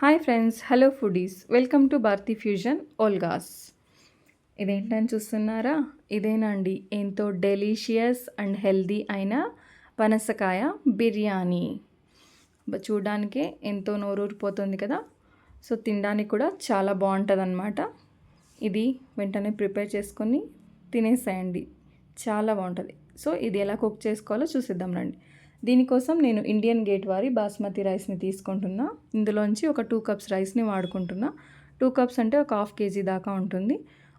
Hi friends hello foodies welcome to Bharati fusion Olga's ఇదేంటని చూస్తున్నారా? ఇదేనండి ఎంతో డెలీషియస్ అండ్ హెల్దీ అయిన పనసకాయ బిర్యానీ. చూడడానికే ఎంతో నోరూరిపోతుంది కదా? సో తినడానికి కూడా చాలా బాగుంటుంది అనమాట ఇది వెంటనే ప్రిపేర్ చేసుకొని తినేసేయండి. చాలా బాగుంటుంది. సో ఇది ఎలా కుక్ చేసుకోవాలో చూసిద్దాం రండి. దీనికోసం నేను ఇండియన్ గేట్ వారి బాస్మతి రైస్ని తీసుకుంటున్నా. ఇందులోంచి ఒక టూ కప్స్ రైస్ని వాడుకుంటున్నా. టూ కప్స్ అంటే ఒక హాఫ్ కేజీ దాకా ఉంటుంది.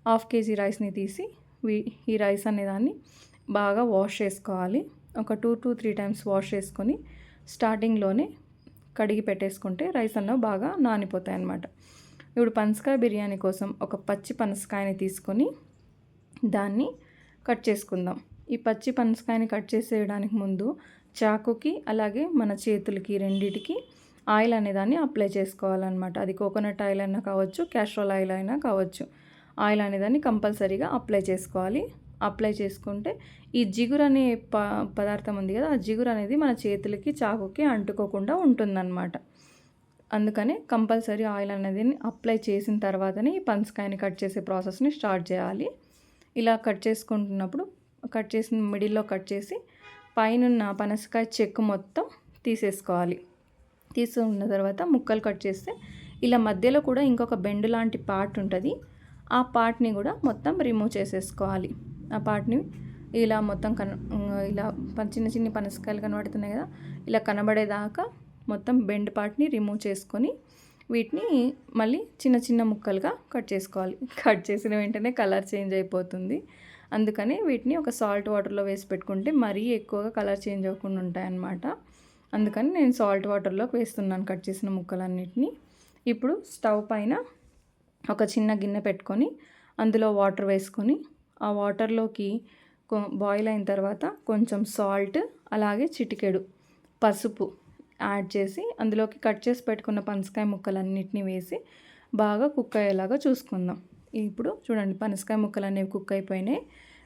హాఫ్ కేజీ రైస్ని తీసి ఈ రైస్ అనేదాన్ని బాగా వాష్ చేసుకోవాలి. ఒక two to three times wash చేసుకొని స్టార్టింగ్లోనే కడిగి పెట్టేసుకుంటే రైస్ అన్న బాగా నానిపోతాయి అన్నమాట ఇప్పుడు పనసకాయ బిర్యానీ కోసం ఒక పచ్చి పనసకాయని తీసుకొని దాన్ని కట్ చేసుకుందాం. ఈ పచ్చి పనసకాయని కట్ చేసేయడానికి ముందు చాకుకి అలాగే మన చేతులకి రెండిటికి ఆయిల్ అనేదాన్ని అప్లై చేసుకోవాలన్నమాట. అది కోకోనట్ ఆయిల్ అయినా కావచ్చు క్యాస్ట్రోల్ ఆయిల్ అయినా కావచ్చు. ఆయిల్ అనేదాన్ని కంపల్సరీగా అప్లై చేసుకోవాలి. అప్లై చేసుకుంటే ఈ జిగురు అనే ప పదార్థం ఉంది కదా ఆ జిగురు అనేది మన చేతులకి చాకుకి అంటుకోకుండా ఉంటుందన్నమాట. అందుకని కంపల్సరీ ఆయిల్ అనేది అప్లై చేసిన తర్వాతనే ఈ పనసకాయని కట్ చేసే ప్రాసెస్ని స్టార్ట్ చేయాలి. ఇలా కట్ చేసుకుంటున్నప్పుడు కట్ చేసిన మిడిల్లో కట్ చేసి పైనున్న పనసకాయ చెక్కు మొత్తం తీసేసుకోవాలి. తీసుకున్న తర్వాత ముక్కలు కట్ చేస్తే ఇలా మధ్యలో కూడా ఇంకొక బెండు లాంటి పార్ట్ ఉంటుంది. ఆ పార్ట్ని కూడా మొత్తం రిమూవ్ చేసేసుకోవాలి. ఆ పార్ట్ని ఇలా మొత్తం కన ఇలా ప- చిన్న చిన్న పనసకాయలు కనబడుతున్నాయి కదా ఇలా కనబడేదాకా మొత్తం బెండ్ పార్ట్ని రిమూవ్ చేసుకొని వీటిని మళ్ళీ చిన్న చిన్న ముక్కలుగా కట్ చేసుకోవాలి. కట్ చేసిన వెంటనే కలర్ చేంజ్ అయిపోతుంది. అందుకని వీటిని ఒక సాల్ట్ వాటర్లో వేసి పెట్టుకుంటే మరీ ఎక్కువగా కలర్ చేంజ్ అవ్వకుండా ఉంటాయన్నమాట. అందుకని నేను సాల్ట్ వాటర్లోకి వేస్తున్నాను కట్ చేసిన ముక్కలన్నిటిని. ఇప్పుడు స్టవ్ పైన ఒక చిన్న గిన్నె పెట్టుకొని అందులో వాటర్ వేసుకొని ఆ వాటర్లోకి బాయిల్ అయిన తర్వాత కొంచెం సాల్ట్ అలాగే చిటికెడు పసుపు యాడ్ చేసి అందులోకి కట్ చేసి పెట్టుకున్న పనసకాయ ముక్కలన్నిటిని వేసి బాగా కుక్ అయ్యేలాగా చూసుకుందాం. ఇప్పుడు చూడండి పనసకాయ ముక్కలు అనేవి కుక్ అయిపోయినాయి.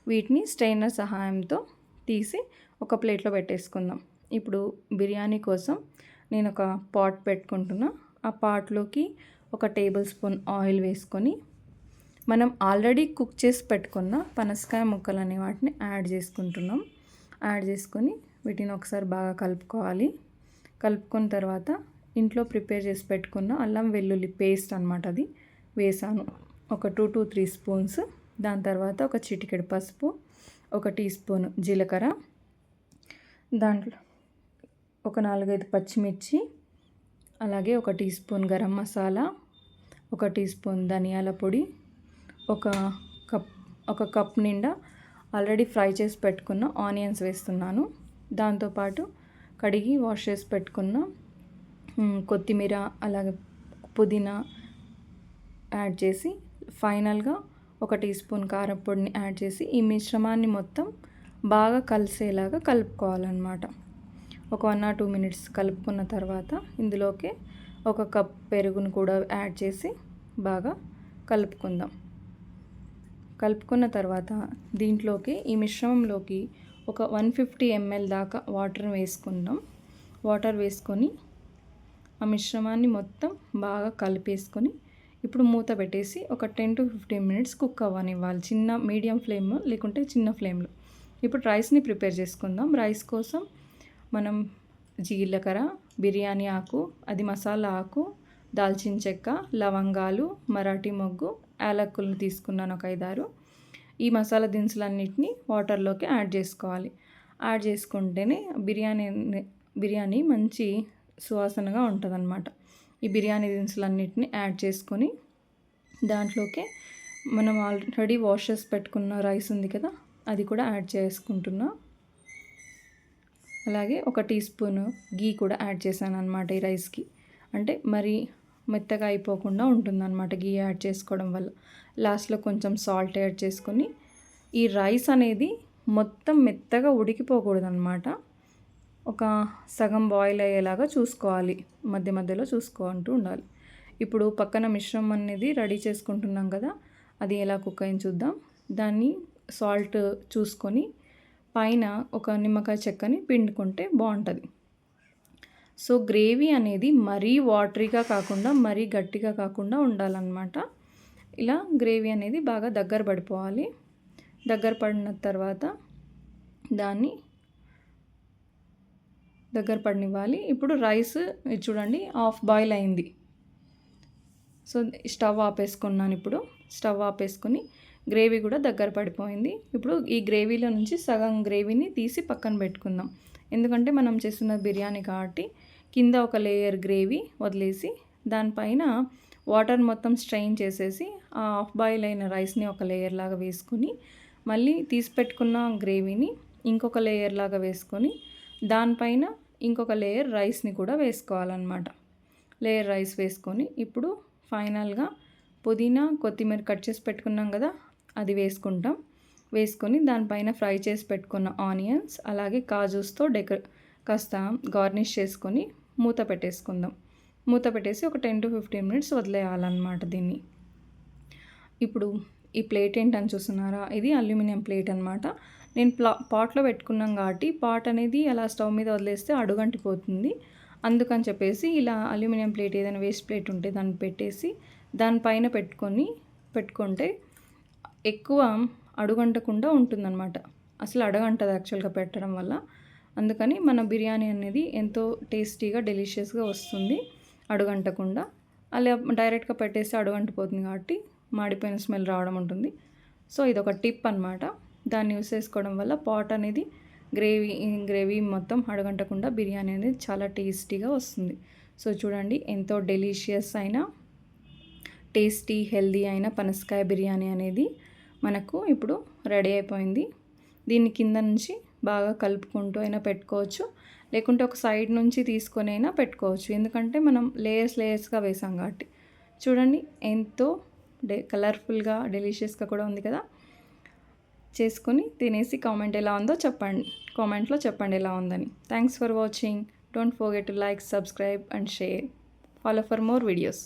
వీటిని స్ట్రైనర్ సహాయంతో తీసి ఒక ప్లేట్లో పెట్టేసుకుందాం. ఇప్పుడు బిర్యానీ కోసం నేను ఒక పాట్ పెట్టుకుంటున్నా. ఆ పాట్లోకి ఒక టేబుల్ స్పూన్ ఆయిల్ వేసుకొని మనం ఆల్రెడీ కుక్ చేసి పెట్టుకున్న పనసకాయ ముక్కలు అనే వాటిని యాడ్ చేసుకుంటున్నాం. యాడ్ చేసుకొని వీటిని ఒకసారి బాగా కలుపుకోవాలి. కలుపుకున్న తర్వాత ఇంట్లో ప్రిపేర్ చేసి పెట్టుకున్న అల్లం వెల్లుల్లి పేస్ట్ అనమాట అది వేసాను. ఒక టూ టు త్రీ స్పూన్స్ దాని తర్వాత ఒక చిటికెడు పసుపు ఒక టీ స్పూన్ జీలకర్ర దాంట్లో ఒక నాలుగైదు పచ్చిమిర్చి అలాగే ఒక టీ స్పూన్ గరం మసాలా ఒక టీ స్పూన్ ధనియాల పొడి ఒక కప్ ఒక కప్ నిండా ఆల్రెడీ ఫ్రై చేసి పెట్టుకున్న ఆనియన్స్ వేస్తున్నాను. దాంతోపాటు కడిగి వాష్ చేసి పెట్టుకున్న కొత్తిమీర అలాగే పుదీనా యాడ్ చేసి ఫైనల్గా ఒక టీ స్పూన్ కారం పొడిని యాడ్ చేసి ఈ మిశ్రమాన్ని మొత్తం బాగా కలిసేలాగా కలుపుకోవాలన్నమాట. ఒక వన్ ఆర్ టూ మినిట్స్ కలుపుకున్న తర్వాత ఇందులోకి ఒక కప్ పెరుగును కూడా యాడ్ చేసి బాగా కలుపుకుందాం. కలుపుకున్న తర్వాత దీంట్లోకి ఈ మిశ్రమంలోకి ఒక వన్ ఫిఫ్టీ ఎంఎల్ దాకా వాటర్ వేసుకుందాం. వాటర్ వేసుకొని ఆ మిశ్రమాన్ని మొత్తం బాగా కలిపేసుకొని ఇప్పుడు మూత పెట్టేసి ఒక ten to fifteen minutes cook అవ్వనివ్వాలి. చిన్న మీడియం ఫ్లేమ్ లేకుంటే చిన్న ఫ్లేమ్లో. ఇప్పుడు రైస్ని ప్రిపేర్ చేసుకుందాం. రైస్ కోసం మనం జీలకర్ర బిర్యానీ ఆకు అది మసాలా ఆకు దాల్చిన చెక్క లవంగాలు మరాఠీ మొగ్గు యాలక్కులను తీసుకున్నాను ఒక ఐదారు. ఈ మసాలా దినుసులన్నిటిని వాటర్లోకి యాడ్ చేసుకోవాలి. యాడ్ చేసుకుంటేనే బిర్యానీ బిర్యానీ మంచి సువాసనగా ఉంటుందన్నమాట. ఈ బిర్యానీ దినుసులన్నిటిని యాడ్ చేసుకొని దాంట్లోకి మనం ఆల్రెడీ వాష్ చేసి పెట్టుకున్న రైస్ ఉంది కదా అది కూడా యాడ్ చేసుకుంటున్నా. అలాగే ఒక టీ స్పూన్ గీ కూడా యాడ్ చేశాను అనమాట ఈ రైస్కి. అంటే మరి మెత్తగా అయిపోకుండా ఉంటుందన్నమాట గీ యాడ్ చేసుకోవడం వల్ల. లాస్ట్లో కొంచెం సాల్ట్ యాడ్ చేసుకొని ఈ రైస్ అనేది మొత్తం మెత్తగా ఉడికిపోకూడదు అనమాట ఒక సగం బాయిల్ అయ్యేలాగా చూసుకోవాలి. మధ్య మధ్యలో చూసుకుంటూ ఉండాలి. ఇప్పుడు పక్కన మిశ్రమం అనేది రెడీ చేసుకుంటున్నాం కదా అది ఎలా కుక్ అయింది చూద్దాం. దాన్ని సాల్ట్ చూసుకొని పైన ఒక నిమ్మకాయ చెక్కని పిండుకుంటే బాగుంటుంది. సో గ్రేవీ అనేది మరీ వాటరీగా కాకుండా మరీ గట్టిగా కాకుండా ఉండాలన్నమాట. ఇలా గ్రేవీ అనేది బాగా దగ్గర పడిపోవాలి. దగ్గర పడిన తర్వాత దాన్ని దగ్గర పడినివ్వాలి. ఇప్పుడు రైస్ చూడండి హాఫ్ బాయిల్ అయింది. సో స్టవ్ ఆపేసుకున్నాను ఇప్పుడు. స్టవ్ ఆపేసుకుని గ్రేవీ కూడా దగ్గర పడిపోయింది. ఇప్పుడు ఈ గ్రేవీలో నుంచి సగం గ్రేవీని తీసి పక్కన పెట్టుకుందాం. ఎందుకంటే మనం చేస్తున్న బిర్యానీ కాబట్టి కింద ఒక లేయర్ గ్రేవీ వదిలేసి దానిపైన వాటర్ మొత్తం స్ట్రెయిన్ చేసేసి ఆ హాఫ్ బాయిల్ అయిన రైస్ని ఒక లేయర్ లాగా వేసుకుని మళ్ళీ తీసి పెట్టుకున్న గ్రేవీని ఇంకొక లేయర్ లాగా వేసుకొని దానిపైన ఇంకొక లేయర్ రైస్ని కూడా వేసుకోవాలన్నమాట. లేయర్ రైస్ వేసుకొని ఇప్పుడు ఫైనల్గా పుదీనా కొత్తిమీర కట్ చేసి పెట్టుకున్నాం కదా అది వేసుకుంటాం. వేసుకొని దానిపైన ఫ్రై చేసి పెట్టుకున్న ఆనియన్స్ అలాగే కాజూస్తో డెకర్ కాస్త గార్నిష్ చేసుకొని మూత పెట్టేసుకుందాం. మూత పెట్టేసి ఒక టెన్ టు ఫిఫ్టీన్ మినిట్స్ వదిలేయాలన్నమాట దీన్ని. ఇప్పుడు ఈ ప్లేట్ ఏంటని చూస్తున్నారా? ఇది అల్యూమినియం ప్లేట్ అనమాట నేను ప్లా పాట్లో పెట్టుకున్నాం కాబట్టి పాట్ అనేది అలా స్టవ్ మీద వదిలేస్తే అడుగంటిపోతుంది. అందుకని చెప్పేసి ఇలా అల్యూమినియం ప్లేట్ ఏదైనా వేస్ట్ ప్లేట్ ఉంటే దాన్ని పెట్టేసి దానిపైన పెట్టుకొని పెట్టుకుంటే ఎక్కువ అడుగంటకుండా ఉంటుందన్నమాట. అసలు అడగంటది యాక్చువల్గా పెట్టడం వల్ల. అందుకని మన బిర్యానీ అనేది ఎంతో టేస్టీగా డెలిషియస్గా వస్తుంది అడుగంటకుండా. అలా డైరెక్ట్గా పెట్టేసి అడుగంటిపోతుంది కాబట్టి మాడిపోయిన స్మెల్ రావడం ఉంటుంది. సో ఇది ఒక టిప్ అనమాట దాన్ని యూస్ చేసుకోవడం వల్ల పాట్ అనేది గ్రేవీ గ్రేవీ మొత్తం అడగంటకుండా బిర్యానీ అనేది చాలా టేస్టీగా వస్తుంది. సో చూడండి ఎంతో డెలిషియస్ అయిన టేస్టీ హెల్దీ అయిన పనసకాయ బిర్యానీ అనేది మనకు ఇప్పుడు రెడీ అయిపోయింది. దీన్ని కింద నుంచి బాగా కలుపుకుంటూ అయినా పెట్టుకోవచ్చు. లేకుంటే ఒక సైడ్ నుంచి తీసుకొని అయినా పెట్టుకోవచ్చు. ఎందుకంటే మనం లేయర్స్ లేయర్స్గా వేసాం కాబట్టి. చూడండి ఎంతో డే కలర్ఫుల్గా డెలిషియస్గా కూడా ఉంది కదా. చేసుకొని తినేసి కామెంట్ ఎలా ఉందో చెప్పండి. కామెంట్లో చెప్పండి ఎలా ఉందని. Thanks for watching don't forget to like subscribe and share follow for more videos